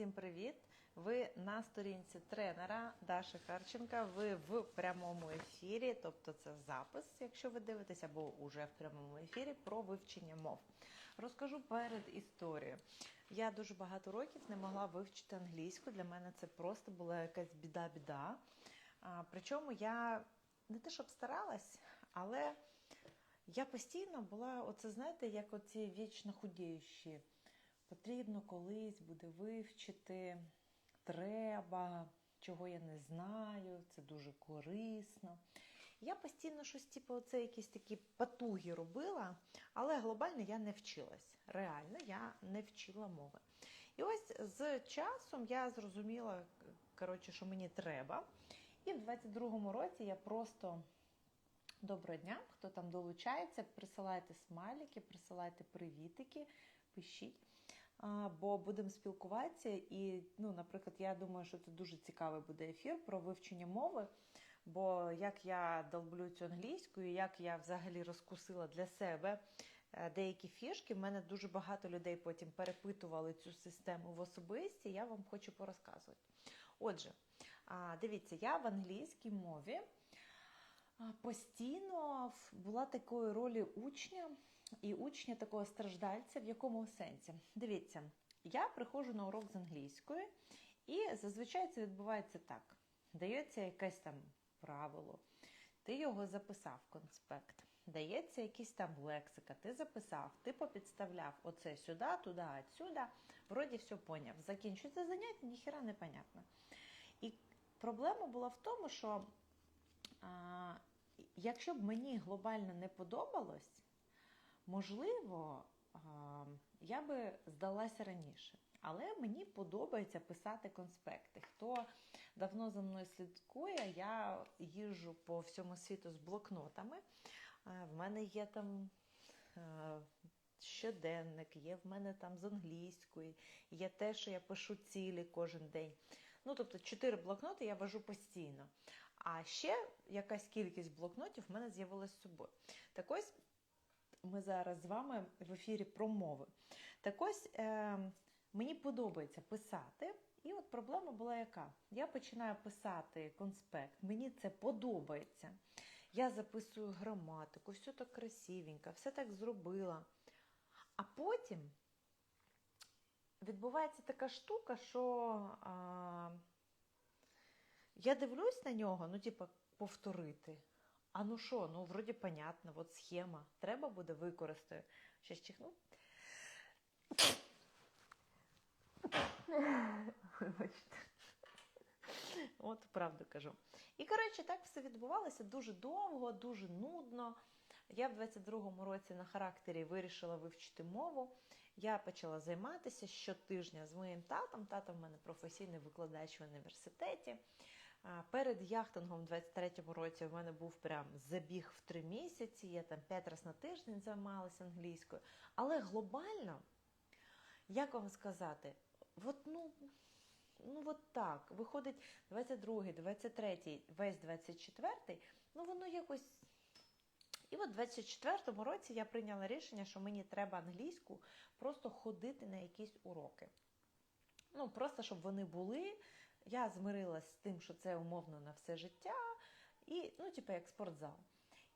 Всім привіт! Ви на сторінці тренера Даші Харченка. Ви в прямому ефірі, тобто це запис, якщо ви дивитесь, або уже в прямому ефірі про вивчення мов. Розкажу перед історією. Я дуже багато років не могла вивчити англійську. Для мене це просто була якась біда-біда. Причому я не те, щоб старалась, але я постійно була, оце знаєте, як оці вічно худіючі. Потрібно колись буде вивчити, треба, чого я не знаю, це дуже корисно. Я постійно щось, типу, оце якісь такі потуги робила, але глобально я не вчилась. Реально, я не вчила мови. І ось з часом я зрозуміла, коротше, що мені треба. І в 22-му році я просто доброго дня, хто там долучається, присилайте смайлики, присилайте привітики, пишіть. Бо будемо спілкуватися, і, ну, наприклад, я думаю, що це дуже цікавий буде ефір про вивчення мови. Бо як я долблю цю англійську, і як я взагалі розкусила для себе е, деякі фішки, в мене дуже багато людей потім перепитували цю систему в особисті. Я вам хочу порозказувати. Отже, дивіться, я в англійській мові постійно була такою ролі учня і учня такого страждальця, в якому сенсі. Дивіться, я приходжу на урок з англійської, і зазвичай це відбувається так: дається якесь там правило, ти його записав конспект. Дається якийсь там лексика, ти записав, ти попідставляв оце сюди, туди, отсюди. Вроді все поняв. Закінчується заняття, ніхіра не понятно. І проблема була в тому, що а, якщо б мені глобально не подобалось, можливо, я би здалася раніше. Але мені подобається писати конспекти. Хто давно за мною слідкує, я їжджу по всьому світу з блокнотами. Е, В мене є там е, щоденник, є в мене там з англійської, є те, що я пишу цілі кожен день. Ну, тобто, чотири блокноти я вожу постійно. А ще якась кількість блокнотів в мене з'явилась з собою. Так ось ми зараз з вами в ефірі про мови. Так ось е, мені подобається писати. І от проблема була яка? Я починаю писати конспект, мені це подобається. Я записую граматику, все так красивенько, все так зробила. А потім відбувається така штука, що а, я дивлюсь на нього, ну, типа, повторити. А ну що, ну вроді понятно, от схема. Треба буде використати. Щас чихну. Вибачте. От правду кажу. І, коротше, так все відбувалося дуже довго, дуже нудно. Я в 22-му році на характері вирішила вивчити мову. Я почала займатися щотижня з моїм татом. Тато в мене професійний викладач в університеті. Перед яхтингом в 23-му році в мене був прям забіг в три місяці. Я там п'ять разів на тиждень займалася англійською. Але глобально, як вам сказати, от ну. Ну, от так. Виходить 22-й, 23-й, весь 24-й, ну воно якось. І от в 24-му році я прийняла рішення, що мені треба англійську просто ходити на якісь уроки. Ну, просто щоб вони були. Я змирилась з тим, що це умовно на все життя, і, ну, типу, як спортзал.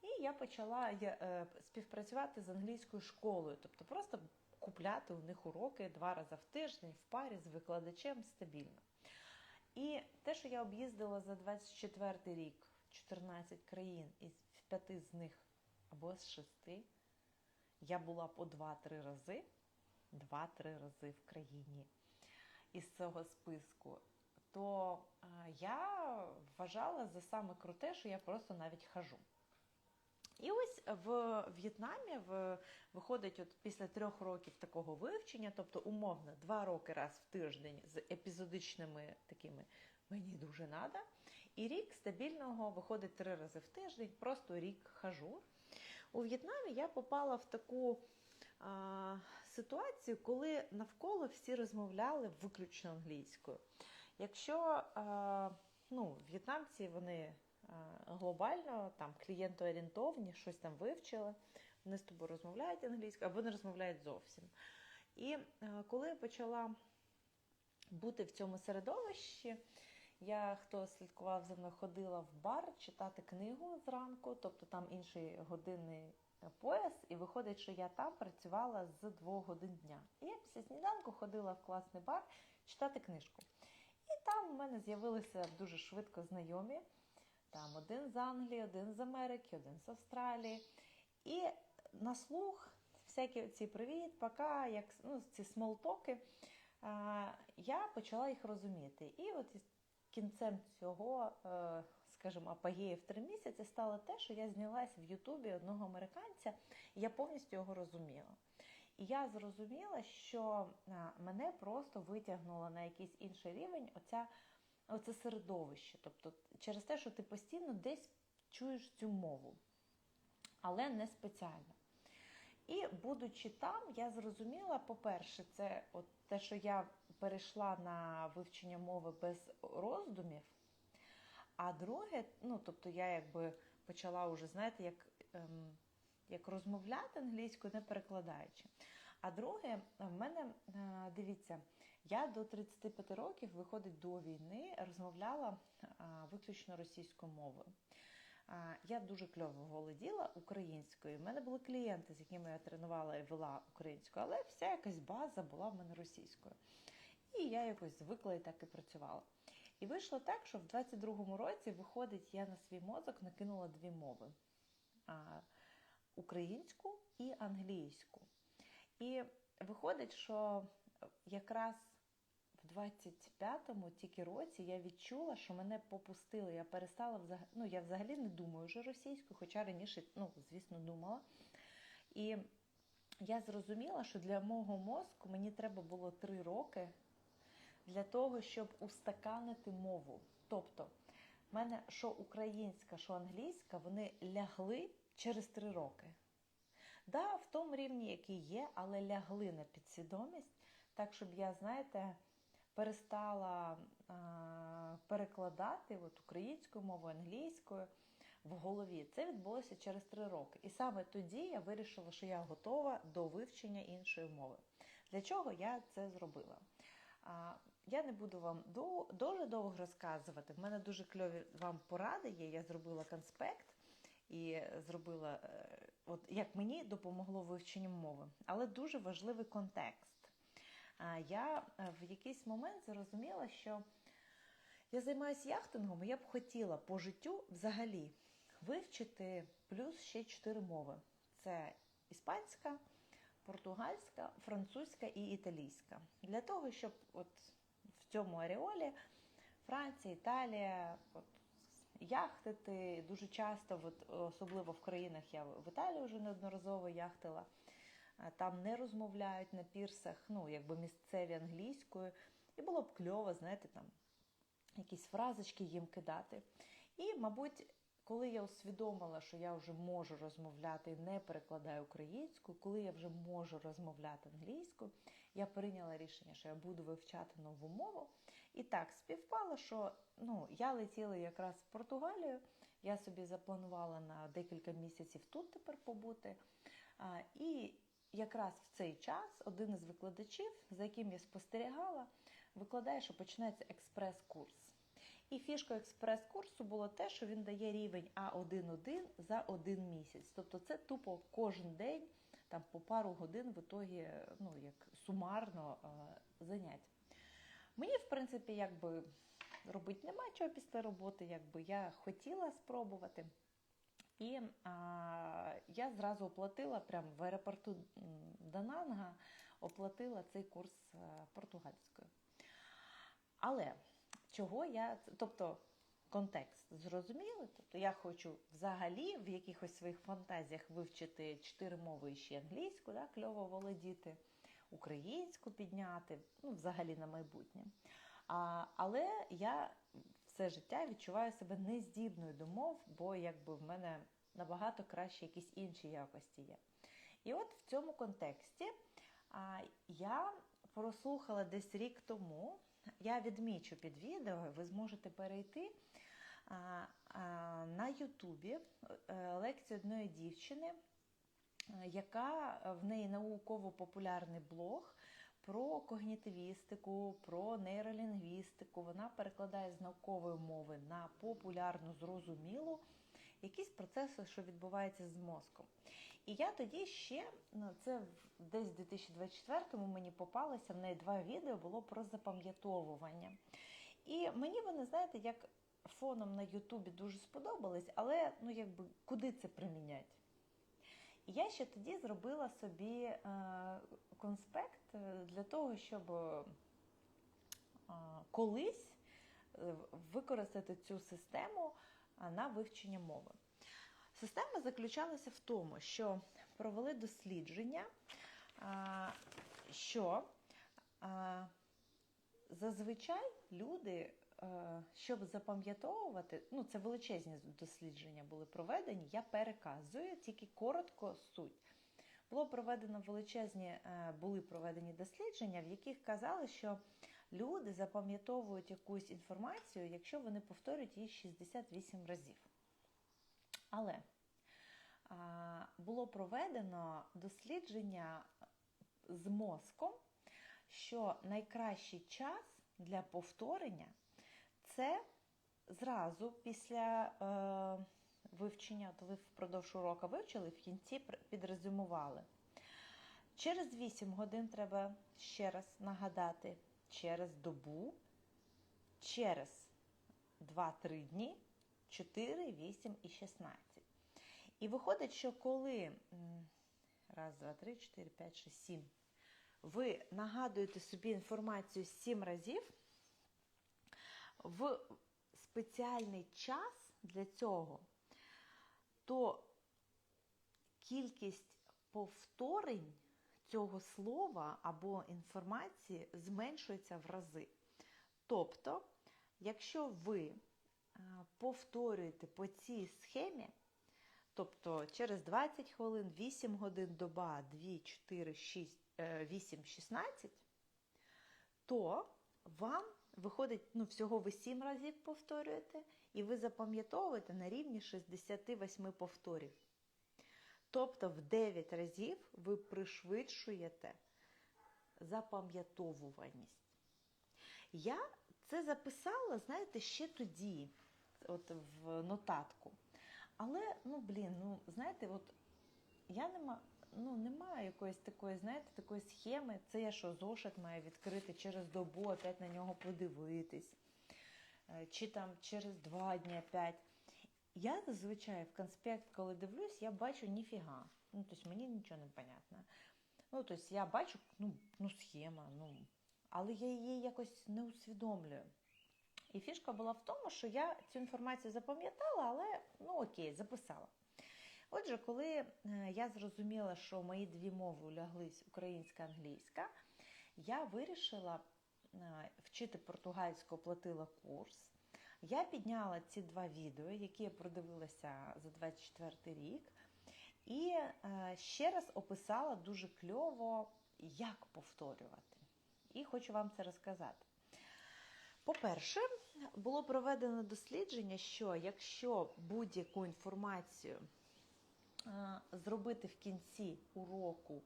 І я почала я, е, співпрацювати з англійською школою, тобто просто купляти у них уроки два рази в тиждень в парі з викладачем стабільно. І те, що я об'їздила за 24 рік 14 країн, із п'яти з них або з шести, я була по 2-3 рази, 2-3 рази в країні із цього списку, то я вважала за саме круте, що я просто навіть хожу. І ось в В'єтнамі в, виходить от після трьох років такого вивчення, тобто умовно два роки раз в тиждень з епізодичними такими мені дуже надо. І рік стабільного виходить три рази в тиждень, просто рік хожу. У В'єтнамі я попала в таку а, ситуацію, коли навколо всі розмовляли виключно англійською. Якщо ну, в'єтнамці вони глобально там клієнтоорієнтовні, щось там вивчили, вони з тобою розмовляють англійською або не розмовляють зовсім. І коли я почала бути в цьому середовищі. Я, хто слідкував за мною, ходила в бар читати книгу зранку, тобто там інший годинний пояс, і виходить, що я там працювала з двох годин дня. І я після сніданку ходила в класний бар читати книжку. І там у мене з'явилися дуже швидко знайомі. Там один з Англії, один з Америки, один з Австралії. І на слух всякі ці привіт, пока, як ну, ці смолтоки, я почала їх розуміти. І от кінцем цього, е, скажімо, апогеї в три місяці стало те, що я знялась в Ютубі одного американця, і я повністю його розуміла. І я зрозуміла, що мене просто витягнуло на якийсь інший рівень оця, оце середовище. Тобто через те, що ти постійно десь чуєш цю мову, але не спеціально. І будучи там, я зрозуміла, по-перше, це от те, що я перейшла на вивчення мови без роздумів. А друге, ну тобто я якби почала вже, знаєте, як ем, як розмовляти англійською, не перекладаючи. А друге, в мене, е, дивіться, я до 35 років, виходить до війни, розмовляла е, виключно російською мовою. Я дуже кльово володіла українською. У мене були клієнти, з якими я тренувала і вела українською, але вся якась база була в мене російською. І я якось звикла і так і працювала. І вийшло так, що в 22-му році, виходить, я на свій мозок накинула дві мови: українську і англійську. І виходить, що якраз в 25-му тільки році я відчула, що мене попустили. Я перестала взагалі, ну я взагалі не думаю вже російською, хоча раніше, ну, звісно, думала. І я зрозуміла, що для мого мозку мені треба було три роки для того, щоб устаканити мову. Тобто, в мене що українська, що англійська, вони лягли через три роки. Да, в тому рівні, який є, але лягли на підсвідомість, так, щоб я, знаєте, перестала а, перекладати от, українською мовою, англійською в голові. Це відбулося через три роки. І саме тоді я вирішила, що я готова до вивчення іншої мови. Для чого я це зробила? А, я не буду вам дуже довго розказувати. В мене дуже кльові вам поради є. Я зробила конспект і зробила, е, от як мені допомогло вивченню мови, але дуже важливий контекст. Я е, в якийсь момент зрозуміла, що я займаюся яхтингом, і я б хотіла по життю взагалі вивчити плюс ще чотири мови: це іспанська, португальська, французька і італійська. Для того, щоб от в цьому ареолі Франція, Італія, от, яхтити дуже часто, от, особливо в країнах я в Італії вже неодноразово яхтила. Там не розмовляють на пірсах, ну, якби місцеві англійською. І було б кльово, знаєте, там якісь фразочки їм кидати. І, мабуть, коли я усвідомила, що я вже можу розмовляти і не перекладаю українську, коли я вже можу розмовляти англійською, я прийняла рішення, що я буду вивчати нову мову. І так співпало, що ну, я летіла якраз в Португалію. Я собі запланувала на декілька місяців тут тепер побути. А, І якраз в цей час один із викладачів, за яким я спостерігала, викладає, що починається експрес-курс. І фішка експрес-курсу було те, що він дає рівень А1-1 за один місяць. Тобто це тупо кожен день, там по пару годин в ітогі, ну, як сумарно занять. Мені, в принципі, якби робити нема чого після роботи, якби я хотіла спробувати. І а, я зразу оплатила прямо в аеропорту Дананга, оплатила цей курс е, португальською. Але чого я, тобто контекст зрозуміли? Тобто я хочу взагалі в якихось своїх фантазіях вивчити чотири мови і ще англійську, да, кльово володіти, українську підняти, ну, взагалі на майбутнє. А, Але я все життя відчуваю себе нездібною до мов, бо якби в мене набагато краще якісь інші якості є. І от в цьому контексті а, я прослухала десь рік тому, я відмічу під відео, ви зможете перейти а, а, на Ютубі е, лекцію одної дівчини, яка в неї науково-популярний блог про когнітивістику, про нейролінгвістику. Вона перекладає з наукової мови на популярну, зрозумілу якісь процеси, що відбуваються з мозком. І я тоді ще, ну це десь в 2024-му мені попалося, в неї два відео було про запам'ятовування. І мені вони, знаєте, як фоном на Ютубі дуже сподобались, але ну якби куди це приміняти? Я ще тоді зробила собі е, конспект е, для того, щоб е, колись використати цю систему на вивчення мови. Система заключалася в тому, що провели дослідження, що зазвичай люди, щоб запам'ятовувати, ну це величезні дослідження були проведені, я переказую тільки коротко суть. Було проведено величезні, е, були проведені дослідження, в яких казали, що люди запам'ятовують якусь інформацію, якщо вони повторюють її 68 разів. Але було проведено дослідження з мозком, що найкращий час для повторення це зразу після е, вивчення, то ви впродовж уроку вивчили, в кінці підрезюмували. Через 8 годин треба ще раз нагадати, через добу, через 2-3 дні, 4, 8 і 16. І виходить, що коли раз, два, три, 4, 5, 6, 7, ви нагадуєте собі інформацію 7 разів, в спеціальний час для цього, то кількість повторень цього слова або інформації зменшується в рази. Тобто, якщо ви повторюєте по цій схемі, тобто через 20 хвилин, 8 годин доба, 2, 4, 6, 8, 16, то вам виходить, ну, всього ви 7 разів повторюєте, і ви запам'ятовуєте на рівні 68 повторів. Тобто в 9 разів ви пришвидшуєте запам'ятовуваність. Я це записала, знаєте, ще тоді, от в нотатку. Але, ну, блін, ну, знаєте, от я нема, ну, немає якоїсь такої, знаєте, такої схеми. Це я що, зошит маю відкрити через добу, опять на нього подивитись, чи там через два дні опять. Я зазвичай в конспект, коли дивлюсь, я бачу ніфіга. Ну, тобто мені нічого не понятно. Ну, тобто я бачу ну, ну, схема, ну, але я її якось не усвідомлюю. І фішка була в тому, що я цю інформацію запам'ятала, але ну окей, записала. Отже, коли я зрозуміла, що мої дві мови уляглись українська англійська, я вирішила вчити португальську, оплатила курс. Я підняла ці два відео, які я продивилася за 24 рік, і ще раз описала дуже кльово, як повторювати. І хочу вам це розказати. По-перше, було проведено дослідження, що якщо будь-яку інформацію зробити в кінці уроку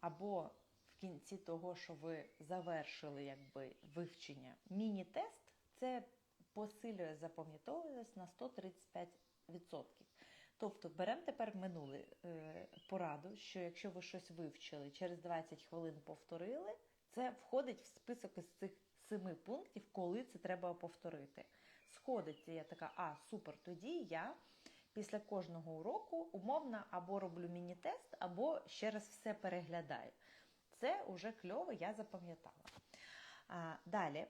або в кінці того, що ви завершили якби, вивчення, міні-тест, це посилює запам'ятовуваність на 135%. Тобто беремо тепер минулу е, пораду, що якщо ви щось вивчили, через 20 хвилин повторили, це входить в список із цих семи пунктів, коли це треба повторити. Сходиться, я така, а, супер, тоді я після кожного уроку умовно або роблю міні-тест, або ще раз все переглядаю. Це вже кльово, я запам'ятала. Далі.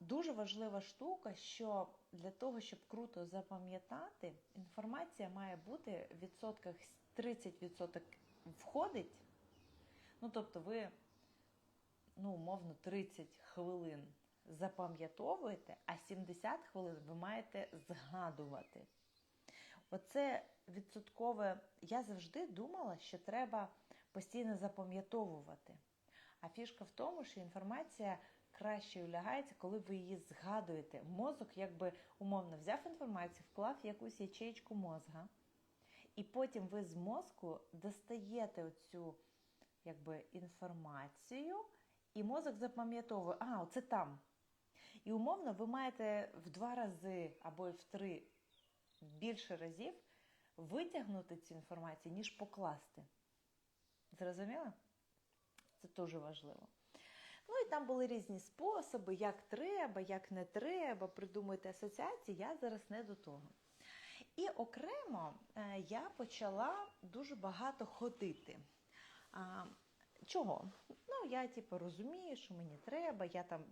Дуже важлива штука, що для того, щоб круто запам'ятати, інформація має бути в відсотках 30% входить. Ну, тобто, ви, ну, умовно, 30 хвилин запам'ятовуєте, а 70 хвилин ви маєте згадувати. Оце відсоткове, я завжди думала, що треба постійно запам'ятовувати. А фішка в тому, що інформація краще улягається, коли ви її згадуєте. Мозок, якби умовно взяв інформацію, вклав якусь ячейку мозга, і потім ви з мозку достаєте оцю якби, інформацію І мозок запам'ятовує, а, оце там. І умовно ви маєте в два рази або в три більше разів витягнути цю інформацію, ніж покласти. Зрозуміло? Це дуже важливо. Ну і там були різні способи, як треба, як не треба, придумати асоціації, я зараз не до того. І окремо е, я почала дуже багато ходити. Чого? Ну, я типу, розумію, що мені треба, я там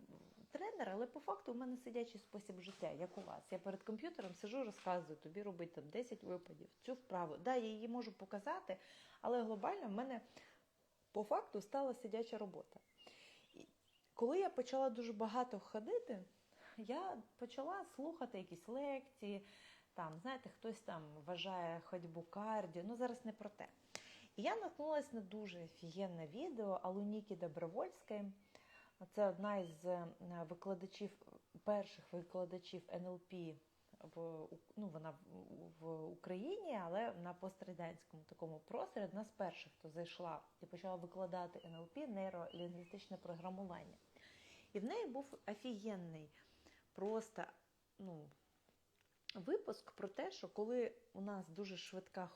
тренер, але по факту у мене сидячий спосіб життя, як у вас. Я перед комп'ютером сиджу, розказую, тобі робити там 10 випадів, цю вправу. Да, я її можу показати, але глобально в мене по факту стала сидяча робота. І коли я почала дуже багато ходити, я почала слухати якісь лекції. Там, знаєте, хтось там вважає ходьбу кардіо, ну зараз не про те. І я наткнулася на дуже офігенне відео Алуніки Добровольської. Це одна із е, викладачів, перших викладачів НЛП в ну, вона в Україні, але на пострадянському такому просторі одна з перших, хто зайшла і почала викладати НЛП нейролінгвістичне програмування. І в неї був офігенний просто ну, випуск про те, що коли у нас дуже швидка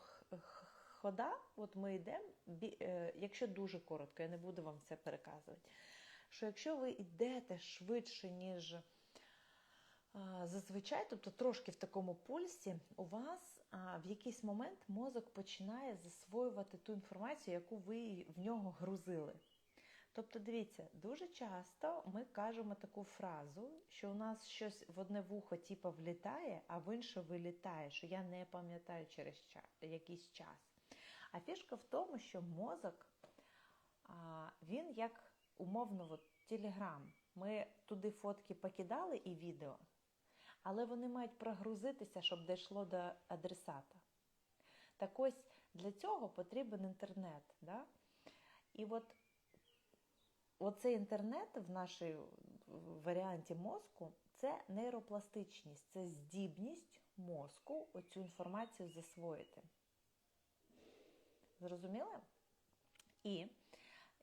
хода, от ми йдемо, е, якщо дуже коротко, я не буду вам це переказувати, що якщо ви йдете швидше, ніж зазвичай, тобто трошки в такому пульсі, у вас в якийсь момент мозок починає засвоювати ту інформацію, яку ви в нього грузили. Тобто, дивіться, дуже часто ми кажемо таку фразу, що у нас щось в одне вухо типу, влітає, а в інше вилітає, що я не пам'ятаю через якийсь час. А фішка в тому, що мозок, він як умовно от, телеграм. Ми туди фотки покидали і відео, але вони мають прогрузитися, щоб дійшло до адресата. Так ось для цього потрібен інтернет. Да? І от оцей інтернет в нашій варіанті мозку це нейропластичність, це здібність мозку оцю інформацію засвоїти. Зрозуміли? І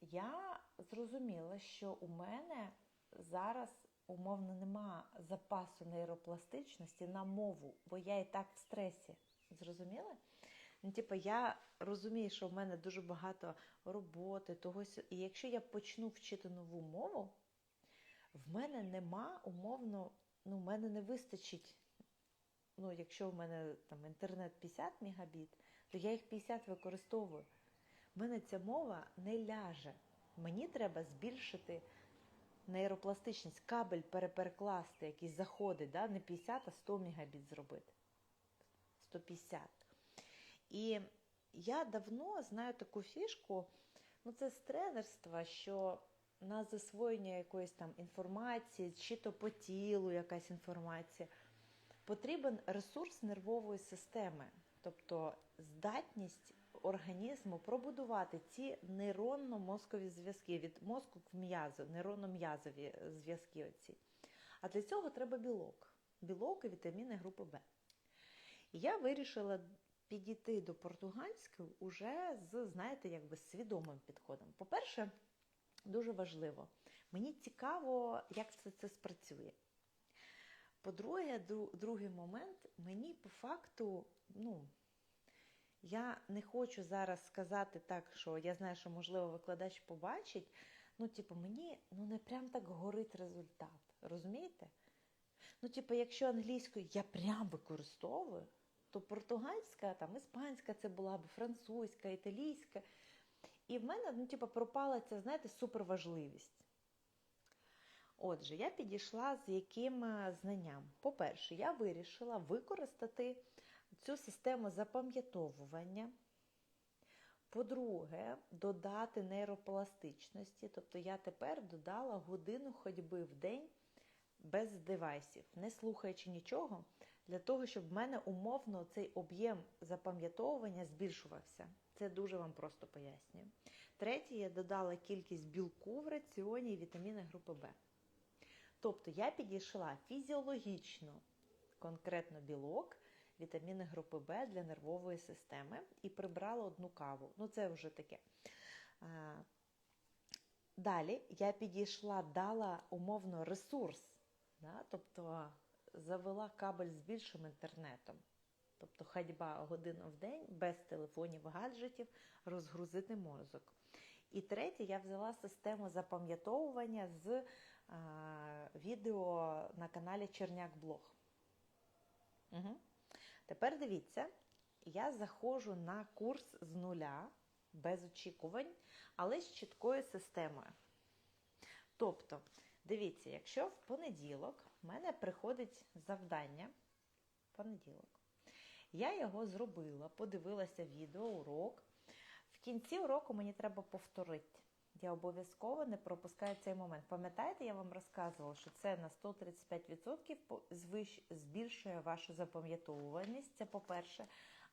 я зрозуміла, що у мене зараз умовно нема запасу нейропластичності на мову, бо я і так в стресі. Зрозуміли? Ну, типу, я розумію, що в мене дуже багато роботи, тогось. І якщо я почну вчити нову мову, в мене нема умовно, ну, в мене не вистачить. Ну, якщо в мене там інтернет 50 мегабіт, то я їх 50 використовую. Мене ця мова не ляже. Мені треба збільшити нейропластичність, кабель переперекласти, який заходить, да? не 50, а 100 мегабіт зробити. 150. І я давно знаю таку фішку, ну це з тренерства, що на засвоєння якоїсь там інформації, чи то по тілу якась інформація, потрібен ресурс нервової системи, тобто здатність організму пробудувати ці нейронно-мозкові зв'язки від мозку к м'язу, нейронно-м'язові зв'язки. оці. А для цього треба білок. Білок і вітаміни групи Б. Я вирішила підійти до португальської уже з, знаєте, якби свідомим підходом. По-перше, дуже важливо, мені цікаво, як все це спрацює. По-друге, другий момент, мені по факту, ну, я не хочу зараз сказати так, що я знаю, що, можливо, викладач побачить. Ну, типу, мені ну, не прям так горить результат. Розумієте? Ну, типу, якщо англійською я прям використовую, то португальська, там, іспанська це була б, французька, італійська. І в мене, ну, типу, пропала ця, знаєте, суперважливість. Отже, я підійшла з яким е, знанням. По-перше, я вирішила використати цю систему запам'ятовування. По-друге, додати нейропластичності, тобто я тепер додала годину ходьби в день без девайсів, не слухаючи нічого, для того, щоб в мене умовно цей об'єм запам'ятовування збільшувався. Це дуже вам просто пояснюю. Третє, я додала кількість білку в раціоні і вітаміни групи Б. Тобто я підійшла фізіологічно, конкретно білок, вітаміни групи Б для нервової системи і прибрала одну каву. Ну, це вже таке. Далі я підійшла, дала умовно ресурс, да? тобто завела кабель з більшим інтернетом. Тобто ходьба годину в день без телефонів, гаджетів, розгрузити мозок. І третє, я взяла систему запам'ятовування з а, відео на каналі Черняк Блог. Угу. Тепер дивіться, я заходжу на курс з нуля, без очікувань, але з чіткою системою. Тобто, дивіться, якщо в понеділок в мене приходить завдання, понеділок, я його зробила, подивилася відео, урок. В кінці уроку мені треба повторити. Я обов'язково не пропускаю цей момент. Пам'ятаєте, я вам розказувала, що це на 135% збільшує вашу запам'ятовуваність, це по-перше.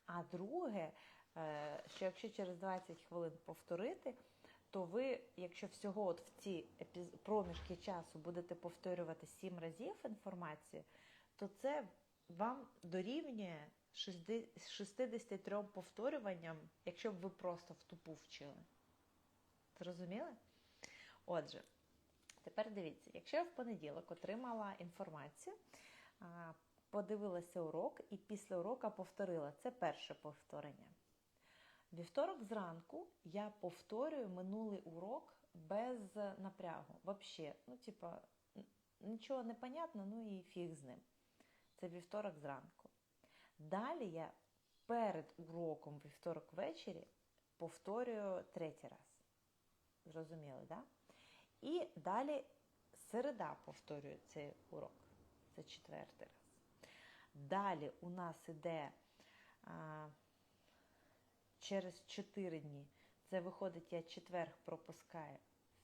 А друге, е, що якщо через 20 хвилин повторити, то ви, якщо всього от в ці проміжки часу будете повторювати 7 разів інформацію, то це вам дорівнює 63 повторюванням, якщо б ви просто в тупу вчили. Зрозуміли? Отже, тепер дивіться, якщо я в понеділок отримала інформацію, подивилася урок і після урока повторила. Це перше повторення. Вівторок зранку я повторюю минулий урок без напрягу. Взагалі, ну, типа, нічого не понятно, ну і фіг з ним. Це вівторок зранку. Далі я перед уроком вівторок ввечері повторюю третій раз. Зрозуміли, так? Да? І далі середа повторюю цей урок. Це четвертий раз. Далі у нас іде а, через 4 дні. Це виходить, я четверг пропускаю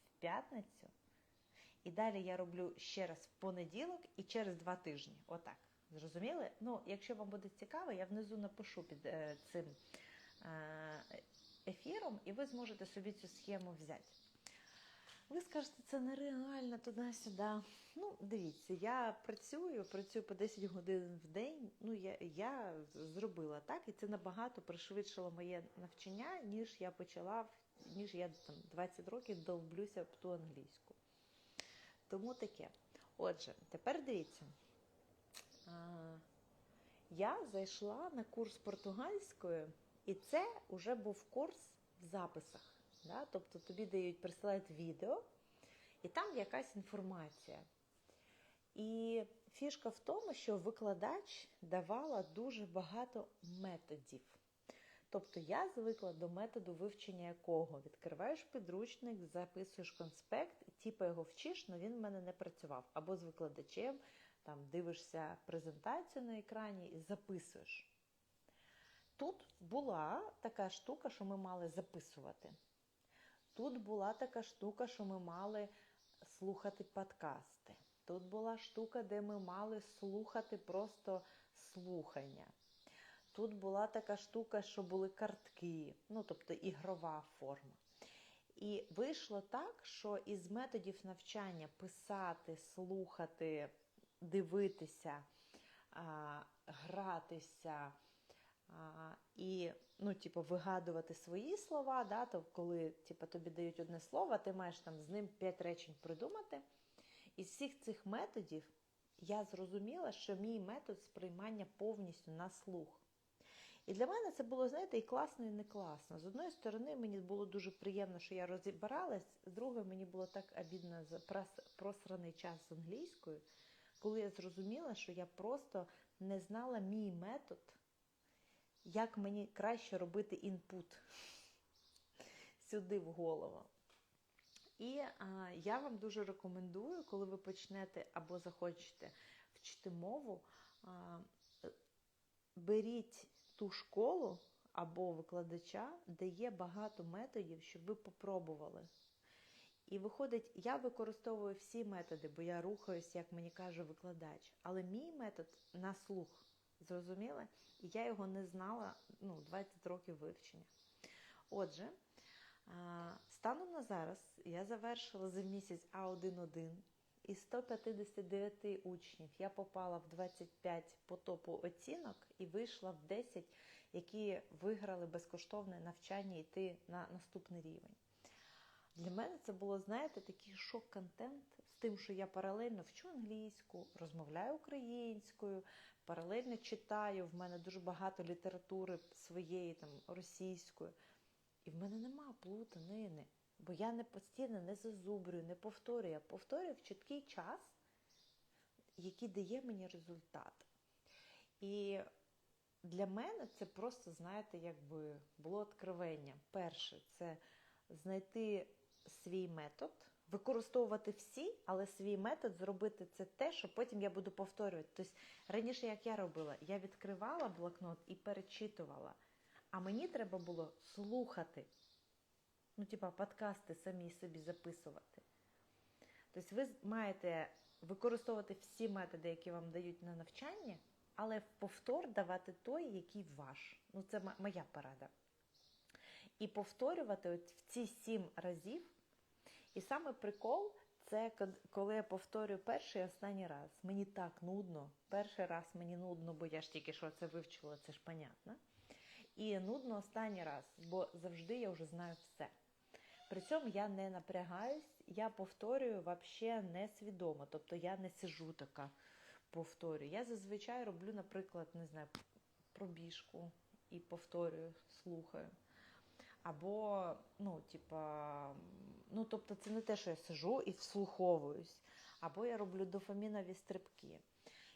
в п'ятницю. І далі я роблю ще раз в понеділок і через два тижні. Отак. Зрозуміли? Ну, якщо вам буде цікаво, я внизу напишу під е, цим е, ефіром, і ви зможете собі цю схему взяти. Ви скажете, це нереально туди-сюди. Ну, дивіться, я працюю, працюю по 10 годин в день. Ну, я я зробила так, і це набагато пришвидшило моє навчання, ніж я почала, ніж я там 20 років долблюся в ту англійську. Тому таке. Отже, тепер дивіться. Я зайшла на курс португальської, і це вже був курс в записах. Да? Тобто тобі дають, присилають відео, і там якась інформація. І фішка в тому, що викладач давала дуже багато методів. Тобто я звикла до методу вивчення якого відкриваєш підручник, записуєш конспект, типу його вчиш, але він в мене не працював. Або з викладачем там дивишся презентацію на екрані і записуєш. Тут була така штука, що ми мали записувати. Тут була така штука, що ми мали слухати подкасти. Тут була штука, де ми мали слухати просто слухання. Тут була така штука, що були картки, ну тобто ігрова форма. І вийшло так, що із методів навчання писати, слухати, дивитися, гратися і ну, типу, вигадувати свої слова, да, то коли типу, тобі дають одне слово, ти маєш там з ним п'ять речень придумати. Із всіх цих методів я зрозуміла, що мій метод сприймання повністю на слух. І для мене це було, знаєте, і класно, і не класно. З одної сторони, мені було дуже приємно, що я розібралась, з другої, мені було так обідно за просраний час з англійською, коли я зрозуміла, що я просто не знала мій метод як мені краще робити інпут сюди в голову. І а, я вам дуже рекомендую, коли ви почнете або захочете вчити мову, а, беріть ту школу або викладача, де є багато методів, щоб ви попробували. І виходить, я використовую всі методи, бо я рухаюсь, як мені каже викладач. Але мій метод на слух. Зрозуміли? І я його не знала ну, 20 років вивчення. Отже, станом на зараз я завершила за місяць А1-1. Із 159 учнів я попала в 25 по топу оцінок і вийшла в 10, які виграли безкоштовне навчання йти на наступний рівень. Для мене це було, знаєте, такий шок-контент тим, що я паралельно вчу англійську, розмовляю українською, паралельно читаю. В мене дуже багато літератури своєї там російської. І в мене нема плутанини. Бо я не постійно не зазубрюю, не повторюю. Я повторюю в чіткий час, який дає мені результат. І для мене це просто, знаєте, якби було відкривання. Перше, це знайти свій метод, використовувати всі, але свій метод зробити це те, що потім я буду повторювати. Тобто раніше, як я робила, я відкривала блокнот і перечитувала. А мені треба було слухати. Ну, типа, подкасти самі собі записувати. Тобто ви маєте використовувати всі методи, які вам дають на навчання, але в повтор давати той, який ваш. Ну, це моя порада. І повторювати от в ці сім разів. І саме прикол це коли я повторюю перший і останній раз. Мені так нудно. Перший раз мені нудно, бо я ж тільки що це вивчила, це ж понятно. І нудно останній раз, бо завжди я вже знаю все. При цьому я не напрягаюсь, я повторюю вообще несвідомо. Тобто я не сижу така, повторюю. Я зазвичай роблю, наприклад, не знаю, пробіжку і повторюю, слухаю. Або, ну, типа, ну, тобто, це не те, що я сижу і вслуховуюсь, або я роблю дофамінові стрибки.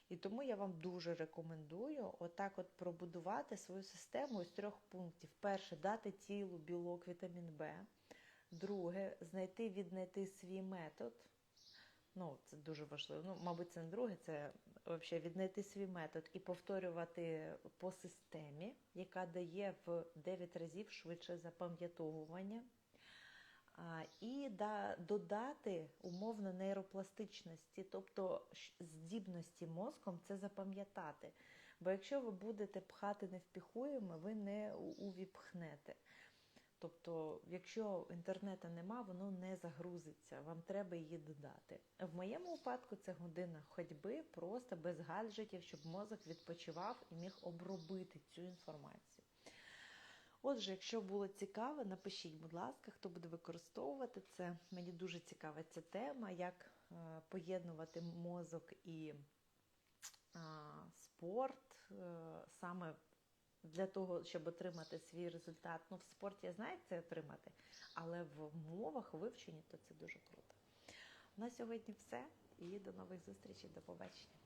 І тому я вам дуже рекомендую отак от пробудувати свою систему із трьох пунктів. Перше, дати тілу білок, вітамін Б. Друге, знайти, віднайти свій метод. Ну, це дуже важливо. Ну, мабуть, це не друге, це взагалі віднайти свій метод і повторювати по системі, яка дає в 9 разів швидше запам'ятовування. І да, додати умовно нейропластичності, тобто здібності мозком це запам'ятати. Бо якщо ви будете пхати невпіхуємо, ви не увіпхнете. Тобто, якщо інтернету нема, воно не загрузиться, вам треба її додати. В моєму випадку це година ходьби просто без гаджетів, щоб мозок відпочивав і міг обробити цю інформацію. Отже, якщо було цікаво, напишіть, будь ласка, хто буде використовувати це. Мені дуже цікава ця тема, як е, поєднувати мозок і спорт е, саме для того, щоб отримати свій результат. Ну, в спорті я знаю, це отримати, але в мовах вивчені, то це дуже круто. На сьогодні все і до нових зустрічей, до побачення.